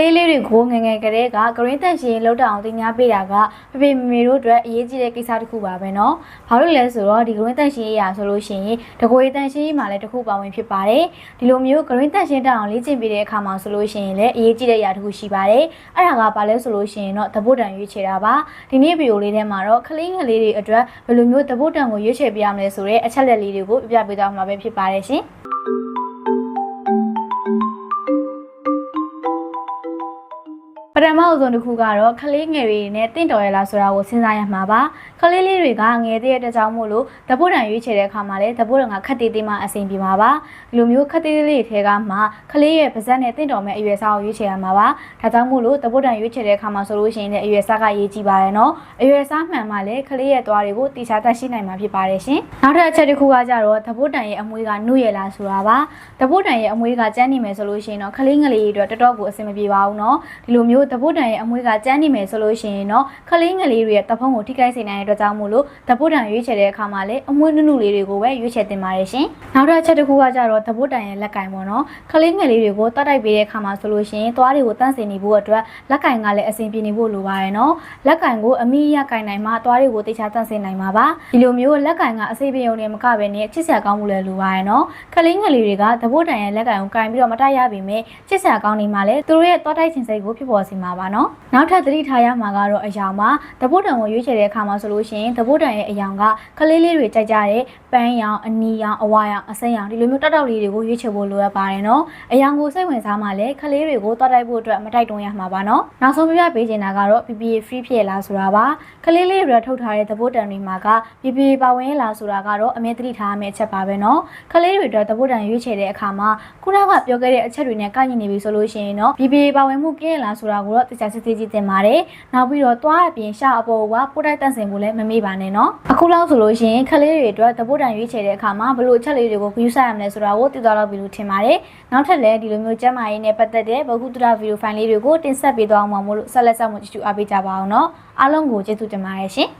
လေးလေးတွေကိုငယ်ငယ်ကလေးကဂရင်းတန်ရှင်လောက်တောင်တင် ्या ပေးတာကဖေဖေမေမေတို့အတွက်အရေးကြီးတဲ့ကိစ္စတစ်ခုပါပဲเนาะဘာလို့လဲဆိုတော့ဒီဂရင်းတန်ရှင်ရေးရာဆိုလို့ရှိရင်တကွေတန်ရှင်ရေးမှာလည်းတစ်ခုပါဝင်ဖြစ်ပါတယ်ဒီလိုမျိုးဂရင်းတန်ရှင်တောင်လေ့ကျင့်ပေးတဲ့အခါမှာဆိုလို့ရှိရင်လည်းအရေးကြီးတဲ့အရာတစ်ခုရှိပါတယ်အဲ့ဒါကဘာလဲဆိုလို့ရှိရင်တော့သဘုတ်တန်ရွေးချယ်တာပါဒီနေ့ဗီဒီယိုလေးထဲမှာတော့ကလေးငယ်လေးတွေအတွက်ဘယ်လိုမျိုးသဘုတ်တန်ကိုရွေးချယ်ပေးရမလဲဆိုတဲ့အချက်လက်လေးတွေကိုပြပြပေးသွားမှာပဲဖြစ်ပါတယ်ရှင် ပထမအဆုံးတစ်ခုကတော့ခလေးငယ်တွေနဲ့တင့်တော်ရလားဆိုတာကိုစဉ်းစားရမှာပါခလေးလေးတွေကငယ်တဲ့အတွက်ကြောင့်မို့လို့တပုတ်တန်ရွေးချယ်တဲ့အခါမှာလည်းတပုတ်တန်ကခက်သေးသေးမှအဆင်ပြေမှာပါဒီလိုမျိုးခက်သေးသေးလေးတွေထဲကမှခလေးရဲ့ပါဇက်နဲ့တင့်တော်မဲ့အရွယ်စားကိုရွေးချယ်ရမှာပါဒါကြောင့်မို့လို့တပုတ်တန်ရွေးချယ်တဲ့အခါမှာဆိုလို့ရှိရင်လည်းအရွယ်စားကရေးကြည့်ပါရနော်အရွယ်စားမှန်မှလည်းခလေးရဲ့သွားတွေကိုတိကျတတ်ရှိနိုင်မှာဖြစ်ပါတယ်ရှင်နောက်ထပ်အချက်တစ်ခုကကြတော့တပုတ်တန်ရဲ့အမွေးကနှုတ်ရလားဆိုတာပါတပုတ်တန်ရဲ့အမွေးကကျန်းနေမယ်ဆိုလို့ရှိရင်တော့ခလေးငလေးတွေအတွက်တော်တော်ကိုအဆင်မပြေပါဘူးနော်ဒီလိုမျိုးတပုတ်တန်ရဲ့အမွေးကကျန်းနေမယ်ဆိုလို့ရှိရင်တော့ခလေးငလေးတွေရဲ့တဖုံးကိုထိခိုက်စေနိုင်တဲ့အတွက်ကြောင့်မို့လို့တပုတ်တန်ရွေးချယ်တဲ့အခါမှာလည်းအမွေးနုနုလေးတွေကိုပဲရွေးချယ်တင်ပါတယ်ရှင်နောက်ထပ်အချက်တစ်ခုကကြတော့တပုတ်တန်ရဲ့လက်ကင်ပေါ့နော်ခလေးငလေးတွေကိုတတ်တိုက်ပေးတဲ့အခါမှာဆိုလို့ရှိရင်သွားတွေကိုတန့်စင်နေဖို့အတွက်လက်ကင်ကလည်းအဆင်ပြေနေဖို့လိုပါတယ်နော်လက်ကင်ကိုအမိရကင်နိုင်မှသွားတွေကိုတေချာတန့်စင်နိုင်မှာပါဒီလိုမျိုးလက်ကင်ကအစိပ်ပြုံနဲ့မကဘဲနဲ့ချစ်စရာကောင်းမှုလည်းလိုပါတယ်နော်ခလေးငလေးတွေကတပုတ်တန်ရဲ့လက်ကင်ကိုကင်ပြီးတော့မတိုက်ရပေမဲ့ချစ်စရာကောင်းနေမှလည်းသူတို့ရဲ့သွားတိုက်ခြင်းစိတ်ကိုဖြစ်ပေါ်စေမှာပါနော်နောက်ထပ်သတိထားရမှာကတော့အယောင်ပါတပုတ်တန်ကိုရွေးချယ်တဲ့အခါမှာဆိုလို့ရှိရင်တပုတ်တန်ရဲ့အယောင်ကခလေးလေးတွေကြိုက်ကြတဲ့ပန်းရောင်အနီရောင်အဝါရောင်အစိမ်းရောင်ဒီလိုမျိုးတောက်တောက်လေးတွေကိုရွေးချယ်ဖို့လိုအပ်ပါတယ်နော်အယောင်ကိုစိတ်ဝင်စားမှလည်းခလေးတွေကိုသွားတိုက်ဖို့အတွက်မတိုက်တွန်းရမှာပါနော်နောက်ဆုံးပြပြပေးချင်တာကတော့ PPA free ဖြစ်လားဆိုတာပါခလေးလေးတွေထုတ်ထားတဲ့တပုတ်တန်တွေမှာက PPA ပါဝင်ရဲ့လားဆိုတာကတော့အမြဲတတိထားရမယ့်အချက်ပါပဲနော်ခလေးတွေအတွက်တပုတ်တန်ရွေးချယ်တဲ့အခါမှာခုနကပြောခဲ့တဲ့အချက်တွေနဲ့ကိုက်ညီနေပြီဆိုလို့ရှိရင်တော့ PPA ပါဝင်မှုကင်းရလားဆိုတာကိုတော့တိကျစစ်သေးကြည့်တင်ပါတယ်နောက်ပြီးတော့သွားအပြင်ရှအပေါ်ကပို့တိုက်တန့်စင်ဖို့လည်းမမေ့ပါနဲ့နော်အခုလောက်ဆိုလို့ရှိရင်ခလေးတွေအတွက်တပုတ်တန်ရွေးချယ်တဲ့အခါမှာဘလို့အချက်လေးတွေကို view ဆက်ရမလဲဆိုတာကိုသိသွားတော့ပြီလို့ထင်ပါတယ်နောက်ထပ်လည်းဒီလိုမျိုးကျမ်းမာရေးနဲ့ပတ်သက်တဲ့ဗဟုသုတဗီဒီယိုဖိုင်လေးတွေကိုတင်ဆက်ပေးသွားအောင်ပါမို့လို့ဆက်လက်ဆက်မှုကြည့်ရှုအားပေးကြပါအောင်နော်အားလုံးကိုကျေးဇူးတင်ပါတယ်ရှင်